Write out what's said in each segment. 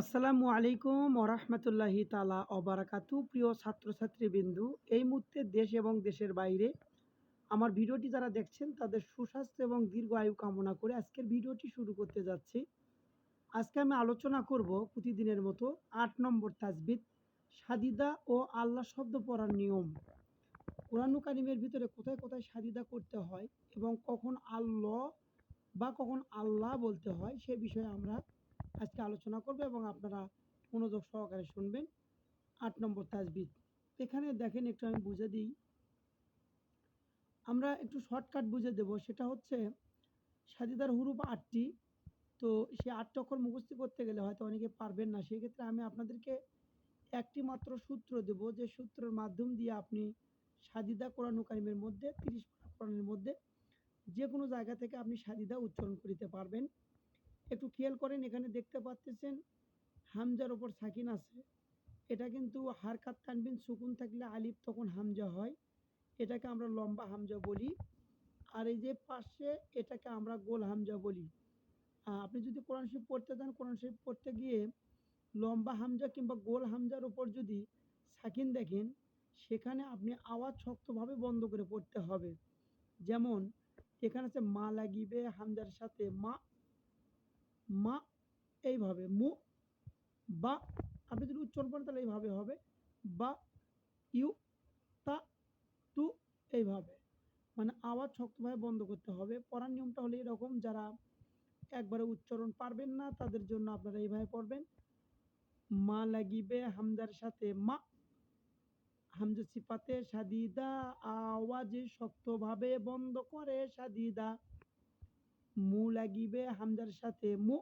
আসসালামু আলাইকুম ওরহমতুল্লাহি তালা অবারাকাতু প্রিয় ছাত্রছাত্রীবৃন্দু, এই মুহূর্তে দেশ এবং দেশের বাইরে আমার ভিডিওটি যারা দেখছেন, তাদের সুস্বাস্থ্য এবং দীর্ঘ আয়ু কামনা করে আজকের ভিডিওটি শুরু করতে যাচ্ছি। আজকে আমি আলোচনা করব প্রতিদিনের মতো আট নম্বর তাজবিদ সাদিদা ও আল্লাহ শব্দ পড়ার নিয়ম। কোরআন কারিমের ভিতরে কোথায় কোথায় সাদিদা করতে হয় এবং কখন আল্লাহ বা কখন আল্লাহ বলতে হয়, সে বিষয়ে আমরা আজকে আলোচনা করব এবং আপনারা মনোযোগ সহকারে শুনবেন। আট নম্বর তাজবিদ এখানে দেখেন, একটু আমি বুঝে দিই। আমরা একটু শর্টকাট বুঝে দেব। সেটা হচ্ছে, সাজিদার হুরুপ আটটি। তো সে আটটি অক্ষর মুখস্থি করতে গেলে হয়তো অনেকে পারবেন না। সেক্ষেত্রে আমি আপনাদেরকে একটি মাত্র সূত্র দেব। যে সূত্রের মাধ্যম দিয়ে আপনি সাদিদা কোরআন কারিমের মধ্যে, তিরিশ কোরআনের মধ্যে যে কোনো জায়গা থেকে আপনি সাদিদা উচ্চারণ করিতে পারবেন। একটু খেয়াল করেন, এখানে দেখতে পাচ্তেছেন হামজার ওপর সাকিন আছে। এটা কিন্তু হারকাত টানবিন সুকুন থাকলে আলিফ তখন হামজা হয়। এটাকে আমরা লম্বা হামজা বলি। আর এই যে পাশে এটাকে আমরা গোল হামজা বলি। আপনি যদি কোরআন শরীফ পড়তে চান কোরআন শরীফ পড়তে গিয়ে লম্বা হামজা কিংবা গোল হামজার উপর যদি সাকিন দেখেন, সেখানে আপনি আওয়াজ শক্তভাবে বন্ধ করে পড়তে হবে। যেমন, এখানে আছে মা লাগিবে হামজার সাথে, মা মা এইভাবে, মু, বা, আপনি যদি উচ্চারণ করেন তাহলে এইভাবে হবে, বা, ইউ, তা, তু, এইভাবে। মানে আওয়াজ শক্তভাবে বন্ধ করতে হবে। পড়ার নিয়মটা হলে এরকম, যারা একবারে উচ্চারণ পারবেন না, তাদের জন্য আপনারা এইভাবে পড়বেন। মা লাগিবে হামদার সাথে, মা, হামজা সিপাতে সাদিদা, আওয়াজে শক্তভাবে বন্ধ করে সাদিদা। মু লাগিবে হামজার সাথে মু।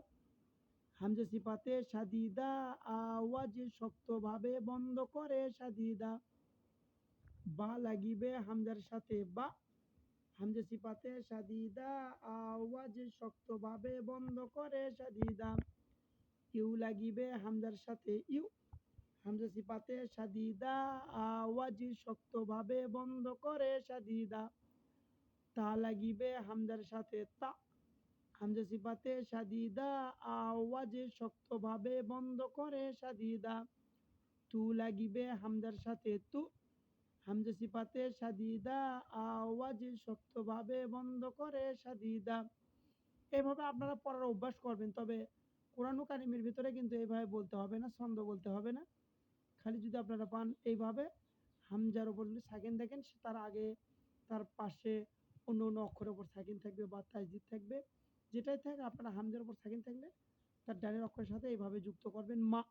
হামজা সিপাতে সাদিদা আওয়াজ শক্তভাবে বন্ধ করে সাদিদা বা লাগিবে হামজার সাথে বা হামজা সিপাতে সাদিদা আওয়াজ শক্তভাবে বন্ধ করে সাদিদা ইউ লাগিবে হামজার সাথে ইউ হামজা সিপাতে সাদিদা আওয়াজ শক্তভাবে বন্ধ করে সাদিদা তা লাগিবে হামজার সাথে তা হামজা সিপাতে সাদিদা আওয়াজে শক্তভাবে বন্ধ করে সাদিদা। তু লাগিবে হামজার সাথে, তু। হামজা সিপাতে সাদিদা আওয়াজে শক্তভাবে বন্ধ করে সাদিদা। এভাবে আপনারা পড়ার অভ্যাস করবেন, তবে কোরআন কারিমের ভিতরে কিন্তু এইভাবে বলতে হবে না, ছন্দ বলতে হবে না। খালি যদি আপনারা পান এইভাবে, হামজার ওপর যদি সাকিন দেখেন তার আগে তার পাশে অন্য অন্য অক্ষরের ওপর সাকিন থাকবে বা তাজদিদ থাকবে। যেটাই থাক, আপনারা হামজার উপর সাকিন থাকলে তার ডানের অক্ষরের সাথে এইভাবে যুক্ত করবেন, মা,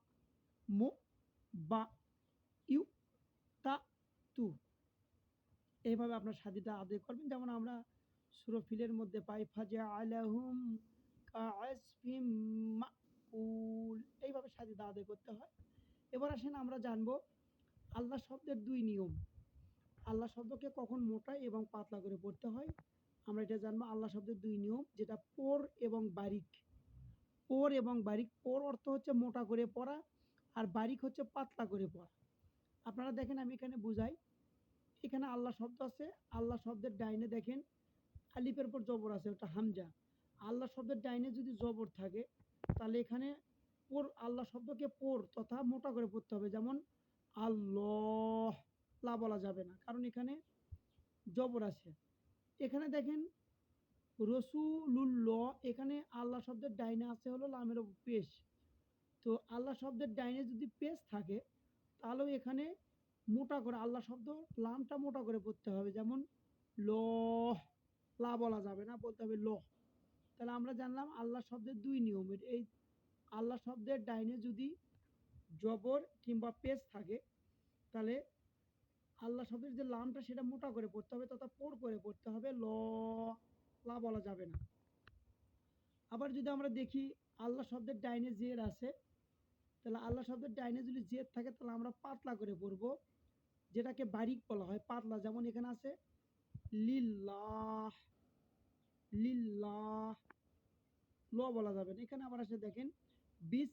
মো, বা, ইউ, তা, তু। এইভাবে আপনার সাদিটা আদায় করবেন। যেমন আমরা সুরফিলের মধ্যে পাই ফাজা আলাহুম এইভাবে সাদিদা আদায় করতে হয়। এবার আসেন আমরা জানব আল্লাহ শব্দের দুই নিয়ম। আল্লাহ শব্দকে কখন মোটা এবং পাতলা করে পড়তে হয়? আমরা এটা জানব আল্লাহ শব্দের দুই নিয়ম, যেটা পোর এবং বারিক। পোর এবং বারিক, পোর অর্থ হচ্ছে মোটা করে পড়া আর বারিক হচ্ছে পাতলা করে পড়া। আপনারা দেখেন, আমি এখানে বুঝাই। এখানে আল্লাহ শব্দ আছে, আল্লাহ শব্দের ডাইনে দেখেন, আলিফের উপর জবর আছে, ওটা হামজা। আল্লাহ শব্দের ডাইনে যদি জবর থাকে, তাহলে এখানে পোর, আল্লাহ শব্দকে পোর তথা মোটা করে পড়তে হবে। যেমন, আল্লাহ, লা বলা যাবে না, কারণ এখানে জবর আছে। এখানে দেখেন, রসুলুল্লাহ, এখানে আল্লাহ শব্দের ডাইনে আছে হলো লামের পেশ। তো আল্লাহ শব্দের ডাইনে যদি পেশ থাকে, তাহলেও এখানে মোটা করে আল্লাহ শব্দ, লামটা মোটা করে পড়তে হবে। যেমন ল লা বলা যাবে না, বলতে হবে ল তাহলে আমরা জানলাম আল্লাহ শব্দের দুই নিয়মের এই আল্লাহ শব্দের ডাইনে যদি জবর কিংবা পেশ থাকে, তাহলে আল্লাহ শব্দের যে লামটা সেটা মোটা করে পড়তে হবে, তথা পোর করে পড়তে হবে। ল, লা বলা যাবে না। আবার যদি আমরা দেখি, আল্লাহ শব্দের ডাইনে জের আছে, তাহলে আল্লাহ শব্দের ডাইনে যদি জের থাকে, তাহলে আমরা পাতলা করে পড়ব, যেটাকে বারিক বলা হয়, পাতলা। যেমন এখানে আছে, লিল্লাহ লিল্লাহ, ল বলা যাবে না। এখানে আবার আছে দেখেন বিস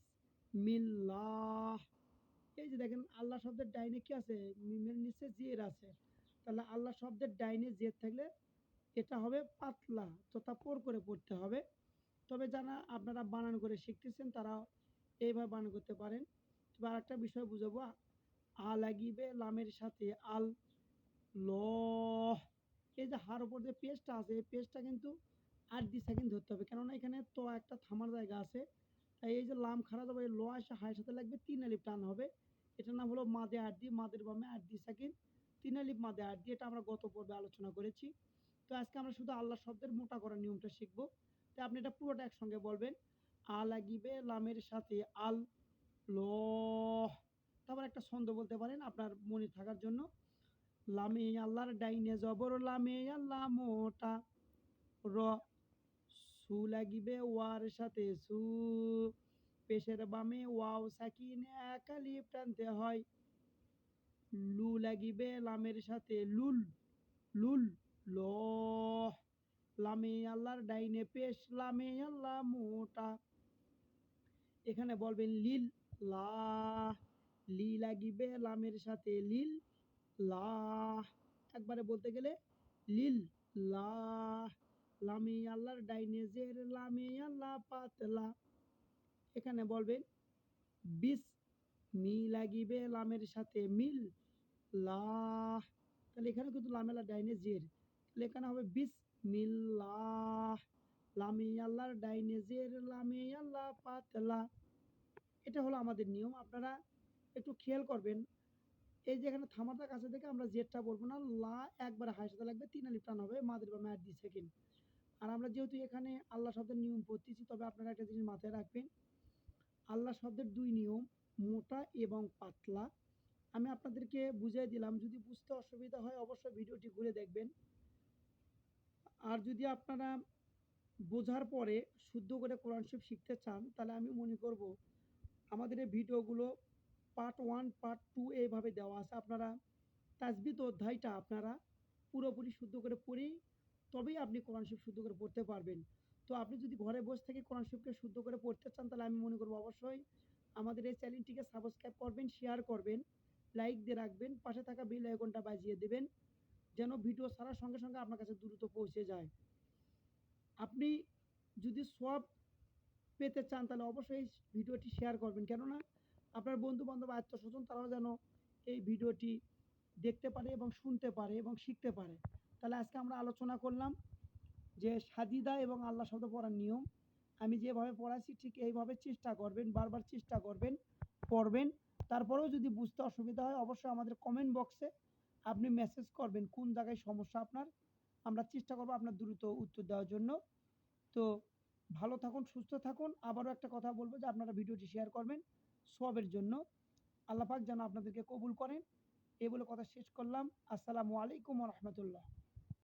মিল্লাহ এই যে দেখেন, আল্লাহ শব্দের ডাইনে কি আছে? মিমের নিচে জের আছে। তাহলে আল্লাহ শব্দের ডাইনে জের থাকলে এটা হবে পাতলা তথা পোর করে পড়তে হবে। তবে যারা আপনারা বানান করে শিখতেছেন তারা এইভাবে বানান করতে পারেন। এবার আরেকটা বিষয় বুঝাবো। আ লাগিবে লামের সাথে আল, ল। এই যে হার উপর যে পেজটা আছে, এই পেজটা কিন্তু আট দি সেকেন্ড ধরতে হবে। কেননা এখানে তো একটা থামার জায়গা আছে। তাই এই যে লাম খাড়া যাবে ল আসে, হায়ের সাথে লাগবে তিন আলিপ টান হবে। এটার নাম হলো মাদে দি মাদের বামে আট দি সেকেন্ড তিন আলিপ মাদে দি এটা আমরা গত পর্বে আলোচনা করেছি। তো আজকে আমরা শুধু আল্লাহ শব্দের মোটা করার নিয়মটা শিখব। তো আপনি এটা পুরোটা একসঙ্গে বলবেন। আ লাগিবে লামের সাথে আল, ল তারপর একটা ছন্দ বলতে পারেন আপনার মনে থাকার জন্য। লামে আল্লাহর ডাইনে জবর, লামে আল্লাহ মোটা। র, সু লাগিবে ওয়ার সাথে সু। পেশের বামে ওয়াও সাকিন এক আলিফ টানতে হয়। লু লাগিবে লামের সাথে। লুল লুল ল লামে আল্লাহর ডাইনে পেশ, লামে আল্লাহ মোটা। এখানে বলবেন লিল লা লি লাগিবে লামের সাথে। লিল লা একবারে বলতে গেলে লিল লা লামে আল্লাহর ডাইনে জের, লামে আল্লাহ পাতলা। এখানে বলবেন, বিস মি লাগিবে লামের সাথে মিল লা তাহলে এখানে কিন্তু লামেলা ডাইনে জের। তাহলে এখানে হবে, বিস মিল্লাহ। লামে আল্লাহর ডাইনে জের, লামে আল্লাহ পাতলা। এটা হলো আমাদের নিয়ম। আপনারা একটু খেয়াল করবেন, এই যে এখানে থামাটার কাছে থেকে আমরা জেডটা বলব না। লা একবার হাই সাথে লাগবে, তিন আলিফ টান হবে, মাদের বা ম্যাট দি সেকেন্ড। আর আমরা যেহেতু এখানে আল্লাহ শব্দের নিয়ম পড়তেছি, তবে আপনারা একটা জিনিস মাথায় রাখবেন আল্লাহ শব্দের দুই নিয়ম, মোটা এবং পাতলা। আমি আপনাদেরকে বুঝিয়ে দিলাম, যদি বুঝতে অসুবিধা হয় অবশ্যই ভিডিওটি ঘুরে দেখবেন। আর যদি আপনারা বোঝার পরে শুদ্ধ করে কোরআন শরীফ শিখতে চান, তাহলে আমি মনে করব আমাদের এই ভিডিওগুলো পার্ট ওয়ান পার্ট টু এইভাবে দেওয়া আছে। আপনারা তাজবিদ অধ্যায়টা আপনারা পুরোপুরি শুদ্ধ করে পড়েই তবেই আপনি কোরআন শরীফ শুদ্ধ করে পড়তে পারবেন। তো আপনি যদি ঘরে বসে থেকে কোরআন শরীফকে শুদ্ধ করে পড়তে চান, তাহলে আমি মনে করব অবশ্যই আমাদের এই চ্যানেলটিকে সাবস্ক্রাইব করবেন শেয়ার করবেন লাইক দিয়ে রাখবেন, পাশে থাকা বেল আইকনটা বাজিয়ে দেবেন, যেন ভিডিও ছাড়ার সঙ্গে সঙ্গে আপনার কাছে দ্রুত পৌঁছে যায়। আপনি যদি সব পেতে চান, তাহলে অবশ্যই ভিডিওটি শেয়ার করবেন। কেননা আপনার বন্ধু বান্ধব আত্মীয় স্বজন তারাও যেন এই ভিডিওটি দেখতে পারে এবং শুনতে পারে এবং শিখতে পারে। তাহলে আজকে আমরা আলোচনা করলাম যে সাজিদা এবং আল্লাহ শব্দ পড়ার নিয়ম, আমি যেভাবে পড়াচ্ছি ঠিক এইভাবে চেষ্টা করবেন, বারবার চেষ্টা করবেন, পড়বেন। তারপরেও যদি বুঝতে অসুবিধা হয়, অবশ্যই আমাদের কমেন্ট বক্সে আপনি মেসেজ করবেন কোন জায়গায় সমস্যা আপনার। আমরা চেষ্টা করব আপনার দ্রুত উত্তর দেওয়ার জন্য। তো ভালো থাকুন, সুস্থ থাকুন। আবারও একটা কথা বলব যে আপনারা ভিডিওটি শেয়ার করবেন সবের জন্য। আল্লাহ পাক যেন আপনাদেরকে কবুল করেন। এই বলে কথা শেষ করলাম। আসসালামু আলাইকুম রহমতুল্লাহ।